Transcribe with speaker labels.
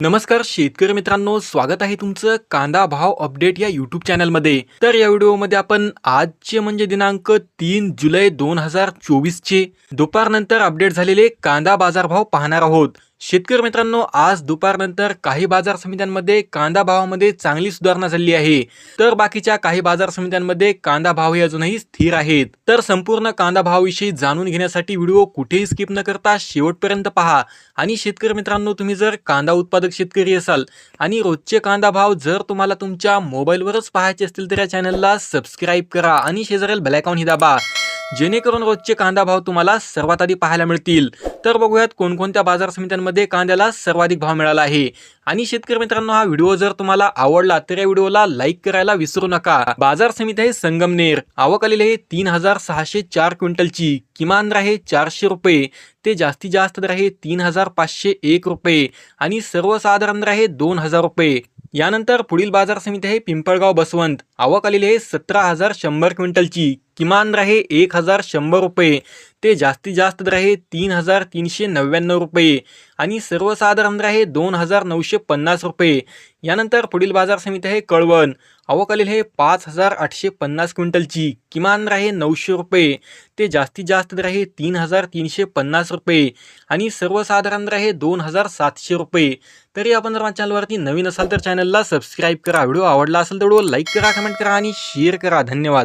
Speaker 1: नमस्कार शेतकरी मित्रांनो स्वागत आहे तुमचं कांदा भाव अपडेट या यूट्यूब चॅनलमध्ये. तर या व्हिडिओमध्ये आपण आजचे म्हणजे दिनांक तीन जुलै दोन हजार चोवीसचे दुपारनंतर अपडेट झालेले कांदा बाजारभाव पाहणार आहोत. शेतकरी मित्रांनो आज दुपारनंतर काही बाजार समित्यांमध्ये कांदा भावामध्ये चांगली सुधारणा झाली आहे. तर बाकीच्या काही बाजार समित्यांमध्ये कांदा भाव हे अजूनही स्थिर आहेत. तर संपूर्ण कांदा भावाविषयी जाणून घेण्यासाठी व्हिडिओ कुठेही स्किप न करता शेवटपर्यंत पहा. आणि शेतकरी मित्रांनो तुम्ही जर कांदा उत्पादक शेतकरी असाल आणि रोजचे कांदा भाव जर तुम्हाला तुमच्या मोबाईलवरच पाहायचे असतील तर या चॅनलला सबस्क्राईब करा आणि शेजारील बेलायकॉन ही दाबा. जेणेकरून रोजचे कांदा भाव तुम्हाला सर्वात आधी पाहायला मिळतील. तर बघूयात कोणकोणत्या बाजार समित्यांमध्ये कांद्याला सर्वाधिक भाव मिळाला आहे. आणि शेतकरी मित्रांनो हा व्हिडिओ जर तुम्हाला आवडला तर या व्हिडिओला लाईक करायला विसरू नका. बाजार समिती आहे संगमनेर. आवक आलेली आहे तीन हजार सहाशे चार क्विंटलची. किमान दर आहे चारशे रुपये. ते जास्तीत जास्त दर आहे तीन हजार पाचशे एक रुपये. आणि सर्वसाधारण दर आहे दोन हजार रुपये. यानंतर पुढील बाजार समिती आहे पिंपळगाव बसवंत. आवक आलेली आहे सतरा हजार शंभर क्विंटलची. किमान दर आहे एक हजार शंभर रुपये. ते जास्तीत जास्त दर आहे तीन हजार तीनशे नव्याण्णव रुपये. आणि सर्वसाधारण दर आहे दोन हजार नऊशे पन्नास रुपये. यानंतर पुढील बाजार समिती आहे कळवण. आवक आलेली आहे पाच हजार आठशे पन्नास क्विंटलची. किमान दर आहे नऊशे रुपये. ते जास्तीत जास्त दर आहे तीन हजार तीनशे पन्नास रुपये. आणि सर्वसाधारण दर आहे दोन हजार सातशे रुपये. तरी आपण जर माझ्या चॅनलवरती नवीन असाल तर चॅनलला सबस्क्राईब करा. व्हिडिओ आवडला असेल तर व्हिडिओ लाईक करा कमेंट करा आणि शेअर करा. धन्यवाद.